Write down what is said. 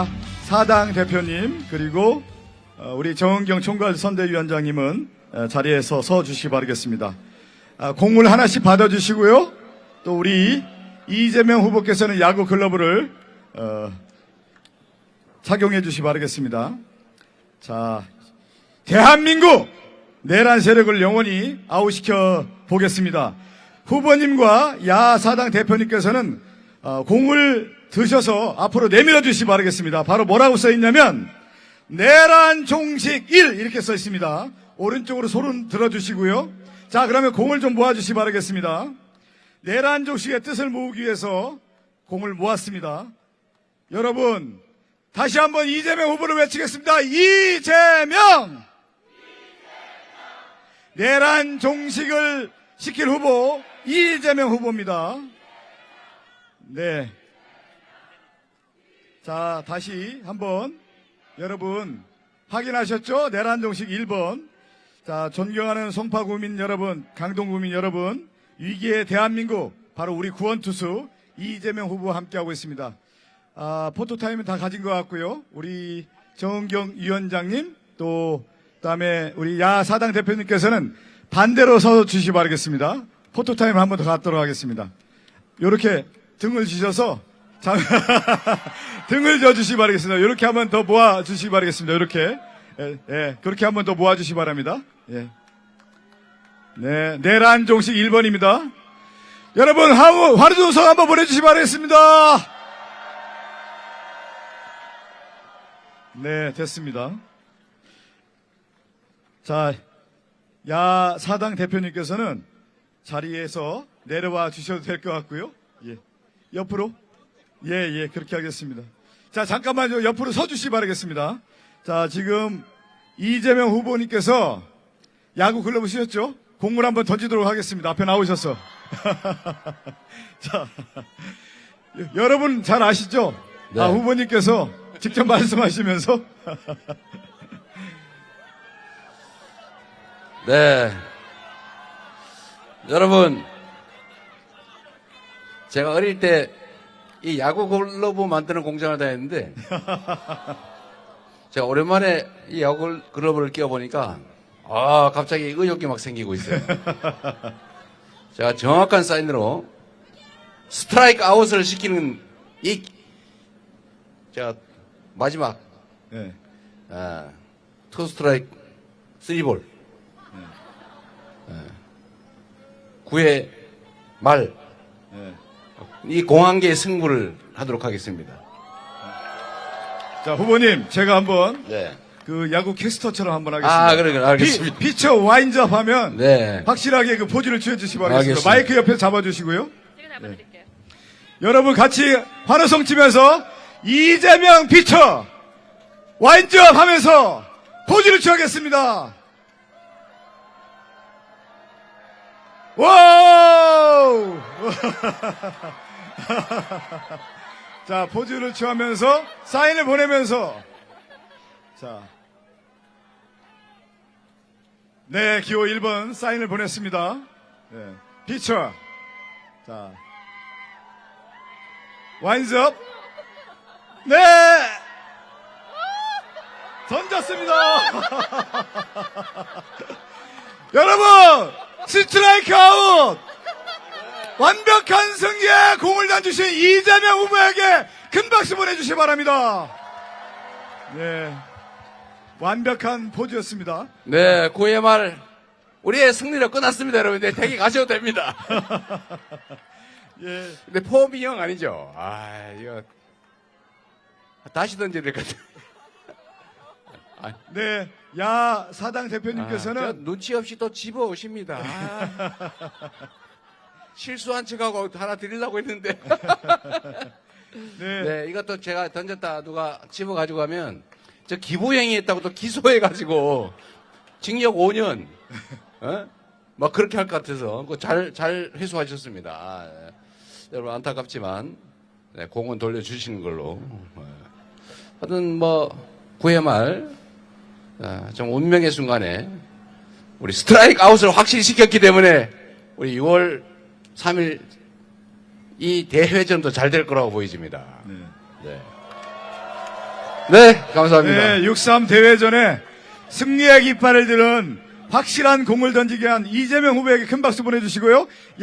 야 사당 대표님 그리고 어, 우리 정은경 총괄 선대위원장님은 어, 자리에서 서 주시기 바라겠습니다. 아, 공물 하나씩 받아주시고요. 또 우리 이재명 후보께서는 야구 글러브를 어, 착용해 주시기 바라겠습니다. 자, 대한민국 내란 세력을 영원히 아웃시켜 보겠습니다. 후보님과 야사당 대표님께서는 어, 공을 드셔서 앞으로 내밀어 주시기 바라겠습니다. 바로 뭐라고 써 있냐면 내란 종식 1 이렇게 써 있습니다. 오른쪽으로 손을 들어 주시고요. 자, 그러면 공을 좀 모아 주시기 바라겠습니다. 내란 종식의 뜻을 모으기 위해서 공을 모았습니다. 여러분, 다시 한번 이재명 후보를 외치겠습니다. 이재명! 내란 종식을 시킬 후보 이재명 후보입니다. 네. 자, 다시 한번 여러분 확인하셨죠? 내란 종식 1번. 자, 존경하는 송파 구민 여러분, 강동 구민 여러분, 위기의 대한민국 바로 우리 구원투수 이재명 후보와 함께하고 있습니다. 아, 포토타임은 다 가진 것 같고요. 우리 정은경 위원장님 또 그 다음에 우리 야 사당 대표님께서는 반대로 서 주시기 바라겠습니다. 포토타임 한 번 더 갖도록 하겠습니다. 이렇게 등을 지셔서 자, 등을 져 주시기 바라겠습니다. 이렇게 한번 더 모아 주시기 바라겠습니다. 이렇게 예, 예, 그렇게 한번 더 모아 주시기 바랍니다. 예. 네, 내란 종식 1번입니다. 여러분 하루 화르조성 한번 보내주시기 바라겠습니다. 네, 됐습니다. 자, 야 사당 대표님께서는 자리에서 내려와 주셔도 될 것 같고요. 예. 옆으로? 예, 예, 그렇게 하겠습니다. 자, 잠깐만요. 옆으로 서 주시기 바라겠습니다. 자, 지금 이재명 후보님께서 야구 글러브 쓰셨죠? 공물 한번 던지도록 하겠습니다. 앞에 나오셔서. 자, 여- 여러분 잘 아시죠? 네. 아, 후보님께서 직접 말씀하시면서 네. 여러분, 제가 어릴 때 이 야구 글러브 만드는 공장을 다녔는데, 제가 오랜만에 이 야구 글러브를 끼워보니까, 아, 갑자기 의욕이 막 생기고 있어요. 제가 정확한 사인으로 스트라이크 아웃을 시키는 이, 제가 마지막, 네. 아, 투 스트라이크, 쓰리볼. 구회 말, 네. 이 공항계의 승부를 하도록 하겠습니다. 자, 후보님, 제가 한번 네. 그 야구 캐스터처럼 한번 하겠습니다. 아, 그래, 그래, 알겠습니다. 피, 피처 와인접 하면 네. 확실하게 그 포즈를 취해주시기 바라겠습니다. 알겠습니다. 마이크 옆에 잡아주시고요. 제가 잡아드릴게요. 여러분 같이 환호성 치면서 이재명 피처 와인접 하면서 포즈를 취하겠습니다. 와우! 자, 포즈를 취하면서 사인을 보내면서 자. 네, 기호 1번 사인을 보냈습니다. 네. 피처. 자. 와인즈업. 네! 던졌습니다. 여러분! 스트라이크 아웃! 완벽한 승리에 공을 던주신 이재명 후보에게 큰 박수 보내주시기 바랍니다. 네. 완벽한 포즈였습니다. 네, 구회 말, 우리의 승리로 끝났습니다, 여러분. 이제 댁에 가셔도 됩니다. 예. 근데 폼이 형 아니죠? 아, 이거. 다시 던져야 될 것 같아요. 네. 야 사당 아, 대표님께서는 저 눈치 없이 또 집어 오십니다. 아. 실수한 척하고 하나 드리려고 했는데. 네. 네, 이것도 제가 던졌다 누가 집어 가지고 가면 저 기부행위 했다고 또 기소해 가지고 징역 5년, 어? 막 그렇게 할 것 같아서 그거 잘, 잘 회수하셨습니다. 아, 네. 여러분 안타깝지만 네, 공은 돌려주시는 걸로. 네. 하여튼 뭐 9회 말 아, 좀 운명의 순간에 우리 스트라이크 아웃을 확실히 시켰기 때문에 우리 6월 3일 이 대회전도 잘 될 거라고 보여집니다. 네. 네. 네, 감사합니다. 네, 6.3 대회전에 승리의 깃발을 들은 확실한 공을 던지게 한 이재명 후보에게 큰 박수 보내주시고요.